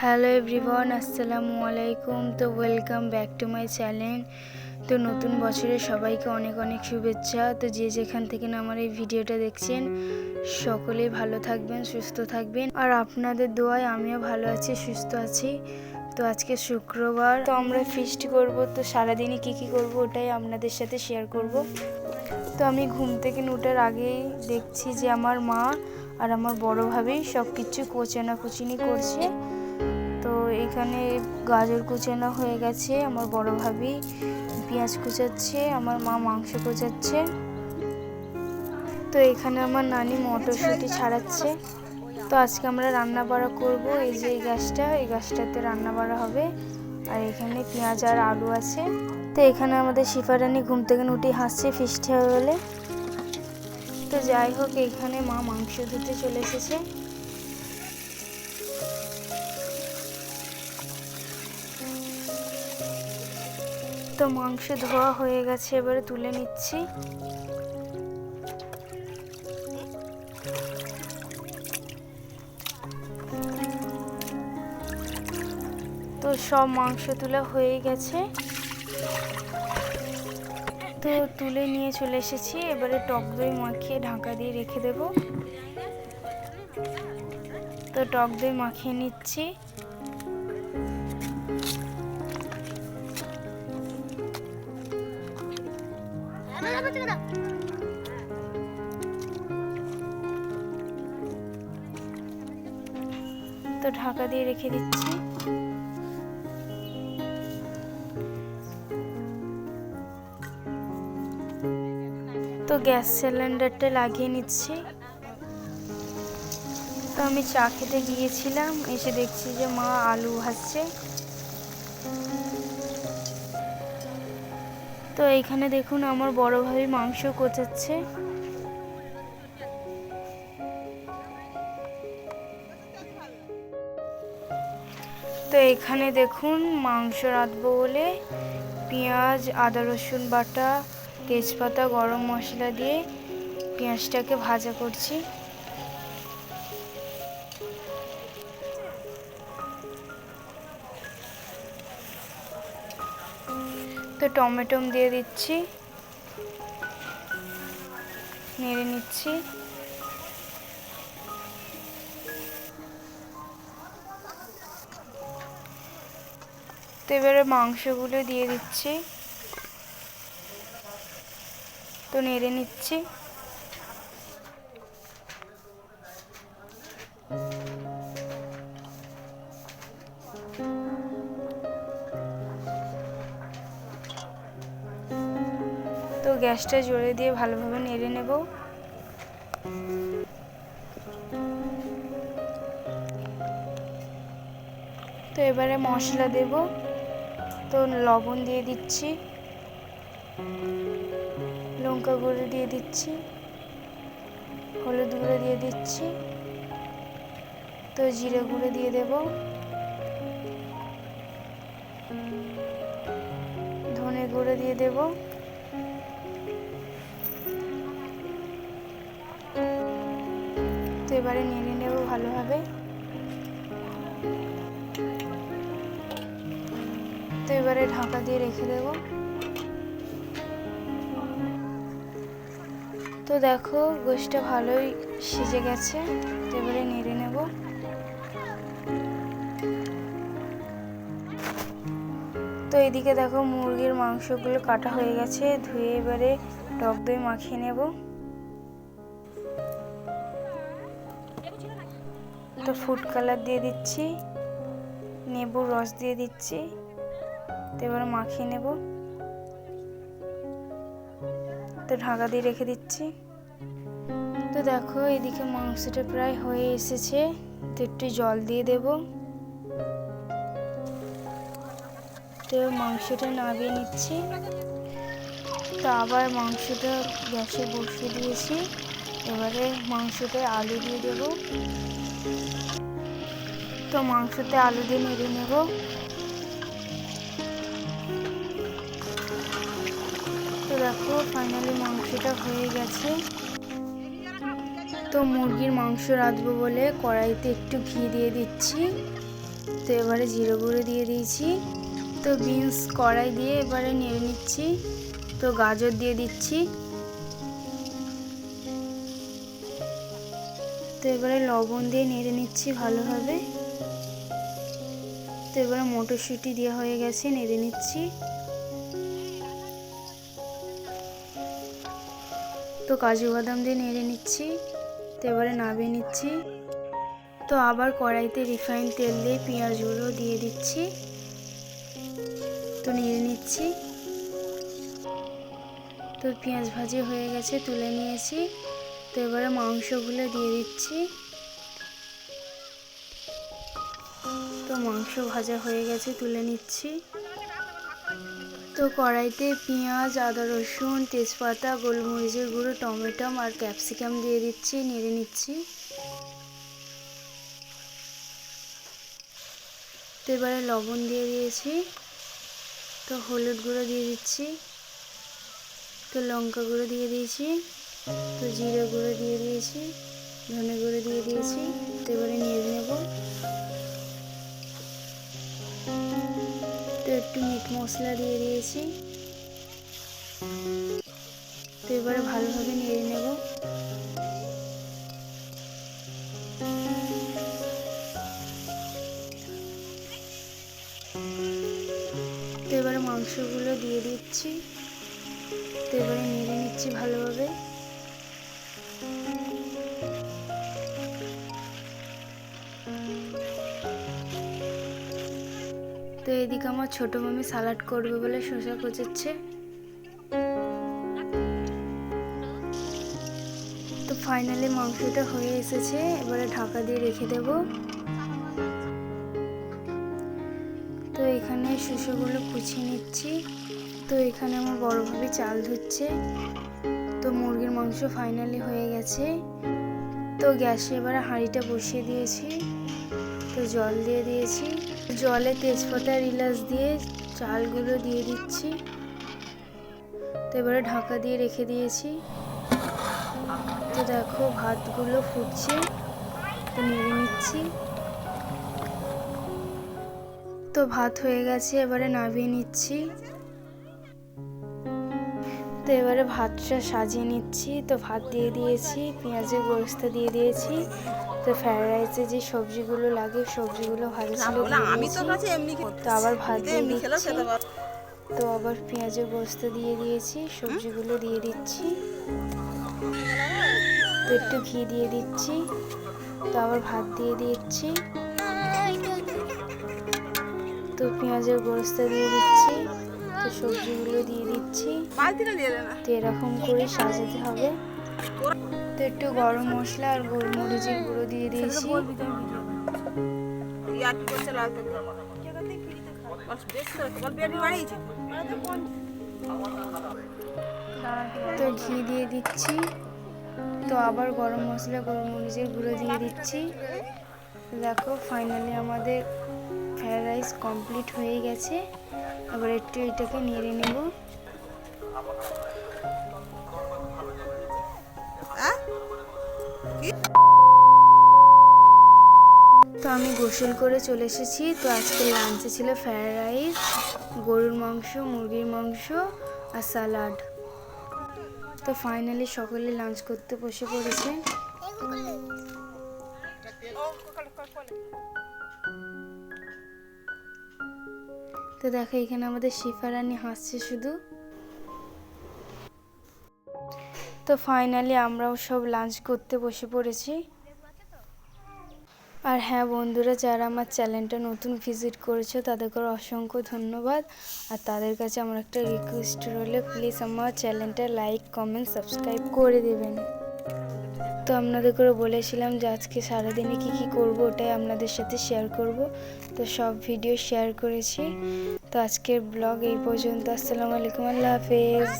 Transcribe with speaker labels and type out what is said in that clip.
Speaker 1: Hello everyone আসসালামু আলাইকুম তো welcome back to my channel তো নতুন বছরে সবাইকে অনেক অনেক শুভেচ্ছা। তো যে যেখান থেকে না আমার এই ভিডিওটা দেখছেন সকলেই ভালো থাকবেন, সুস্থ থাকবেন। আর আপনাদের দোয়ায় আমিও ভালো আছি, সুস্থ আছি। তো আজকে শুক্রবার। তো আমরা ফিস্ট করব। তো সারাদিনই কী কী করব ওটাই আপনাদের সাথে শেয়ার করব। তো আমি ঘুম থেকে ওঠার আগেই দেখছি যে আমার মা আর আমার বড় ভাবি সব কিছু কোচানা কুচিনি করছে। তো এখানে গাজর কুচানো হয়ে গেছে, আমার বড় ভাবি পেঁয়াজ কুচাচ্ছে, আমার মা মাংস কুচাচ্ছে। তো এখানে আমার নানি মটরশুঁটি ছাড়াচ্ছে। তো আজকে আমরা রান্না বাড়া করব, এই যে এই গাছটা এই গাছটাতে রান্না বাড়া হবে। আর এখানে পেঁয়াজ আর আলু আছে। তো এখানে আমাদের শিফারানি ঘুম থেকে উঠে হাসছে ফিস্ট হয়ে বলে তো যাই হোক, এখানে মা মাংস ধুতে চলে এসেছে। তো মাংস ধোয়া হয়ে গেছে, এবারে তুলে নিচ্ছি। তো সব মাংস তোলা হয়ে গেছে। তো তুলে নিয়ে চলে এসেছি, এবারে টক দই মাখিয়ে ঢাকা দিয়ে রেখে দেব। তো টক দই মাখিয়ে নিচ্ছি। তো ঢাকা দিয়ে রেখে দিচ্ছি। তো গ্যাস সিলিন্ডারটা লাগিয়ে নিচ্ছি। তো আমি চা খেতে গিয়েছিলাম, এসে দেখছি যে মা আলু ভাজছে। তো এইখানে দেখুন আমার বড় ভাই মাংস কোচাচ্ছে। তো এখানে দেখুন মাংস রাঁধবো বলে পেঁয়াজ, আদা, রসুন বাটা, তেজপাতা, গরম মশলা দিয়ে পেঁয়াজটাকে ভাজা করছি। টমেটো দিয়ে দিচ্ছি। নেড়ে নিচ্ছি। তো এবারে মাংসগুলো দিয়ে দিচ্ছি। তো নেড়ে নিচ্ছি। তো গ্যাসটা জোরে দিয়ে ভালোভাবে নেড়ে নেব। তো এবারে মশলা দেব। তো লবণ দিয়ে দিচ্ছি। লঙ্কা গুঁড়ো দিয়ে দিচ্ছি। হলুদ গুঁড়ো দিয়ে দিচ্ছি। তো জিরে গুঁড়ো দিয়ে দেব। ধনে গুঁড়ো দিয়ে দেব। এবারে নেড়ে নেব ভালোভাবে। তো এবারে ঢাকা দিয়ে রেখে দেবো। তো দেখো, গোষ্ঠটা ভালোই সিজে গেছে। তো এবারে নেড়ে নেব। তো এদিকে দেখো মুরগির মাংসগুলো কাটা হয়ে গেছে। ধুয়ে এবারে টক দই মাখিয়ে নেব। তো ফুড কালার দিয়ে দিচ্ছি, নেবুর রস দিয়ে দিচ্ছি, তো এবারে মাখিয়ে নেব। তো ঢাকা দিয়ে রেখে দিচ্ছি। তো দেখো এদিকে মাংসটা প্রায় হয়ে এসেছে, তো একটু জল দিয়ে দেব। তো মাংসটা নামিয়ে নিচ্ছি। তো আবার মাংসটা গ্যাসে বসিয়ে দিয়েছি, এবারে মাংসতে আলু দিয়ে দেব। তো মাংসতে আলু দিয়ে নেড়ে নেব। তো দেখো ফাইনালি মাংসটা হয়ে গেছে। তো মুরগির মাংস রাঁধবো বলে কড়াইতে একটু ঘি দিয়ে দিচ্ছি। তো এবারে জিরে গুঁড়ো দিয়ে দিয়েছি। তো বিনস কড়াই দিয়ে এবারে নেড়ে নিচ্ছি। তো গাজর দিয়ে দিচ্ছি। তো এবারে লবণ দিয়ে নেড়ে নিচ্ছি ভালোভাবে। তো এবারে মটরশুঁটি দেওয়া হয়ে গেছে, নেড়ে নিচ্ছি। তো কাজু বাদাম দিয়ে নেড়ে নিচ্ছি, তো এবারে নামিয়ে নিচ্ছি। তো আবার কড়াইতে রিফাইন তেল দিয়ে পেঁয়াজগুলো দিয়ে দিচ্ছি। তো নেড়ে নিচ্ছি। তো পেঁয়াজ ভাজি হয়ে গেছে, তুলে নিয়েছি। তো এবারে মাংসগুলো দিয়ে দিচ্ছি। মাংস ভাজা হয়ে গেছে, তুলে নিচ্ছি। তো কড়াইতে পেঁয়াজ, আদা, রসুন, তেজপাতা, গোলমরিচের গুঁড়ো, টমেটো আর ক্যাপসিকাম দিয়ে দিচ্ছি, নেড়ে নিচ্ছি। তো এবারে লবণ দিয়ে দিয়েছি। তো হলুদ গুঁড়ো দিয়ে দিচ্ছি। তো লঙ্কা গুঁড়ো দিয়ে দিয়েছি। তো জিরে গুঁড়ো দিয়ে দিয়েছি। ধনে গুঁড়ো দিয়ে দিয়েছি। তো এবারে নিয়ে নেব। একটু মিট মশলা দিয়ে দিয়েছি। তো এবারে ভালোভাবে নেড়ে নেব। তো এবারে মাংসগুলো দিয়ে দিচ্ছি। তো এবারে নেড়ে নিচ্ছি ভালোভাবে। তো এদিকে আমার ছোট মামি সালাড করবে বলে শসা কোচাচ্ছে। তো ফাইনালি মাংসটা হয়ে এসেছে, এবারে ঢাকা দিয়ে রেখে দেব। তো এখানে শসাগুলো কুচিয়ে নিচ্ছি। তো এখানে আমার বড়োভাবে চাল ধুচ্ছে। তো মুরগির মাংস ফাইনালি হয়ে গেছে। তো গ্যাসে এবারে হাঁড়িটা বসিয়ে দিয়েছি। তো জল দিয়ে দিয়েছি। জলে তেজপাতা ইলাচ দিয়ে চালগুলো দিয়ে দিচ্ছি। তো এবারে ঢাকা দিয়ে রেখে দিয়েছি। তো দেখো ভাতগুলো ফুটছে। তো নেড়ে নিচ্ছি। তো ভাত হয়ে গেছে, এবারে নামিয়ে নিচ্ছি। তো এবারে ভাতটা সাজিয়ে নিচ্ছি। তো ভাত দিয়ে দিয়েছি, পেঁয়াজের গোস্ত দিয়ে দিয়েছি। তো ফ্রাইড রাইসে যে সবজিগুলো লাগে সবজিগুলো ভালো ছিল
Speaker 2: আমি তো কাছে এমনি
Speaker 1: তো আবার ভাত
Speaker 2: এমনি খেতে
Speaker 1: তো আবার পেঁয়াজের গোস্ত দিয়ে দিয়েছি সবজিগুলো দিয়ে দিচ্ছি। তো একটু ঘি দিয়ে দিচ্ছি। তো আবার ভাত দিয়ে দিচ্ছি। তো পেঁয়াজের গোস্ত দিয়ে দিচ্ছি। তো সবজিগুলো দিয়ে দিচ্ছি। তো এরকম করে সাজাতে হবে। তো একটু গরম মশলা আর গোলমরিচের গুঁড়ো দিয়ে দিয়েছি। তো ঘি দিয়ে দিচ্ছি। তো আবার গরম মশলা গোলমরিচের গুঁড়ো দিয়ে দিচ্ছি। দেখো ফাইনালি আমাদের ফ্রাইড রাইস কমপ্লিট হয়ে গেছে। এবার একটু এটাকে নেড়ে নেব। তো আমি গোসল করে চলে এসেছি। তো আজকে লাঞ্চে ছিল ফ্রায়েড রাইস গরুর মাংস, মুরগির মাংস আর স্যালাড তো ফাইনালি সকলে লাঞ্চ করতে বসে পড়েছে। তো দেখো এখানে আমাদের শিফা রানী হাসছে শুধু। তো ফাইনালি আমরাও সব লাঞ্চ করতে বসে পড়েছি। আর হ্যাঁ বন্ধুরা, যারা আমার চ্যানেলটা নতুন ভিজিট করেছ, তাদেরকে অসংখ্য ধন্যবাদ। আর তাদের কাছে আমার একটা রিকোয়েস্ট রইলে প্লিজ আমার চ্যানেলটা লাইক কমেন্ট সাবস্ক্রাইব করে দেবেন। তো আপনাদের করে বলেছিলাম যে আজকে সারাদিনে কি কি করব, ওটাই আপনাদের সাথে শেয়ার করব। তো সব ভিডিও শেয়ার করেছি। তো আজকের ব্লগ এই পর্যন্ত। আসসালামু আলাইকুম, আল্লাহ হাফেজ।